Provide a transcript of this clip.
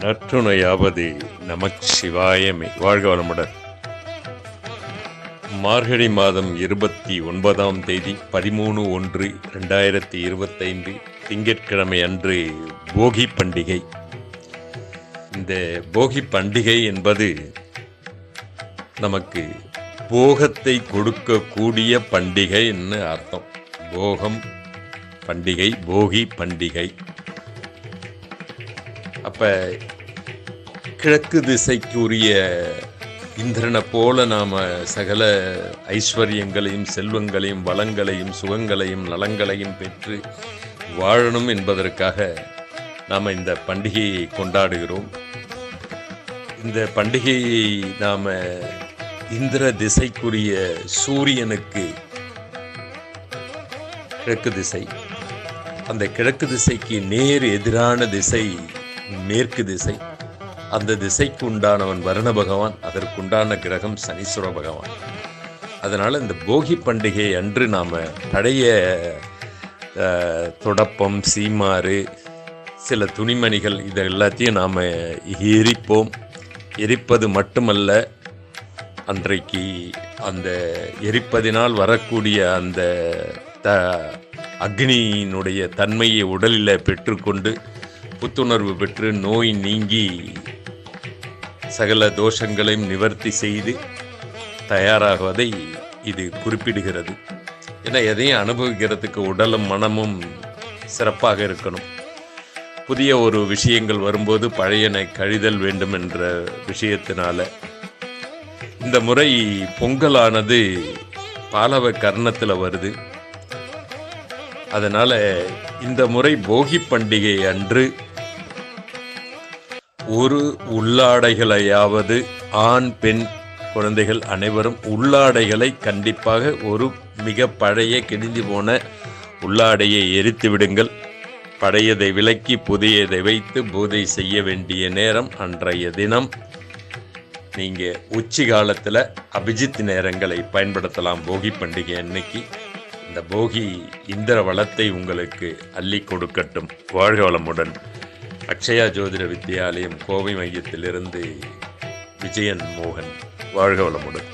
நற்றுணையாவது நமச்சிவாயமே வாழ்க வளமுடன். மார்கழி மாதம் இருபத்தி ஒன்பதாம் தேதி பதிமூணு ஒன்று ரெண்டாயிரத்தி இருபத்தைந்து திங்கட்கிழமை அன்று போகி பண்டிகை. இந்த போகி பண்டிகை என்பது நமக்கு போகத்தை கொடுக்கக்கூடிய பண்டிகைன்னு அர்த்தம். போகம் பண்டிகை போகி பண்டிகை. அப்போ கிழக்கு திசைக்குரிய இந்திரனை போல நாம் சகல ஐஸ்வர்யங்களையும் செல்வங்களையும் வளங்களையும் சுகங்களையும் நலங்களையும் பெற்று வாழணும் என்பதற்காக நாம் இந்த பண்டிகையை கொண்டாடுகிறோம். இந்த பண்டிகையை நாம் இந்திர திசைக்குரிய சூரியனுக்கு கிழக்கு திசை. அந்த கிழக்கு திசைக்கு நேர் எதிரான திசை மேற்கு திசை. அந்த திசைக்கு உண்டானவன் வருண பகவான் அதற்குண்டான கிரகம் சனீஸ்வர பகவான். அதனால் இந்த போகி பண்டிகை அன்று நாம் பழைய தொடப்பம் சீமாறு சில துணிமணிகள் இது எல்லாத்தையும் நாம் எரிப்போம். எரிப்பது மட்டுமல்ல அன்றைக்கு அந்த எரிப்பதினால் வரக்கூடிய அந்த த அக்னியினுடைய தன்மையை உடலில் பெற்றுக்கொண்டு புத்துணர்வு பெற்று நோய் நீங்கி சகல தோஷங்களையும் நிவர்த்தி செய்து தயாராகுவதை இது குறிப்பிடுகிறது. ஏன்னா எதையும் அனுபவிக்கிறதுக்கு உடலும் மனமும் சிறப்பாக இருக்கணும். புதிய ஒரு விஷயங்கள் வரும்போது பழையனை கழிதல் வேண்டும் என்ற விஷயத்தினால. இந்த முறை பொங்கலானது பாலவ கர்ணத்தில் வருது. அதனால் இந்த முறை போகி பண்டிகை அன்று ஒரு உள்ளாடைகளையாவது ஆண் பெண் குழந்தைகள் அனைவரும் உள்ளாடைகளை கண்டிப்பாக ஒரு மிக பழைய கிழிந்து போன உள்ளாடையை எரித்து விடுங்கள். பழையதை விலக்கி புதியதை வைத்து பூதை செய்ய வேண்டிய நேரம் அன்றைய தினம். நீங்கள் உச்சி காலத்தில் அபிஜித் நேரங்களை பயன்படுத்தலாம் போகி பண்டிகை அன்னைக்கு. இந்த போகி இந்திர வளத்தை உங்களுக்கு அள்ளி கொடுக்கட்டும். வாழ்க வளமுடன். அக்ஷயா ஜோதிட வித்யாலயம் கோவை மையத்திலிருந்து விஜயன் மோகன் வாழ்க வளமுடன்.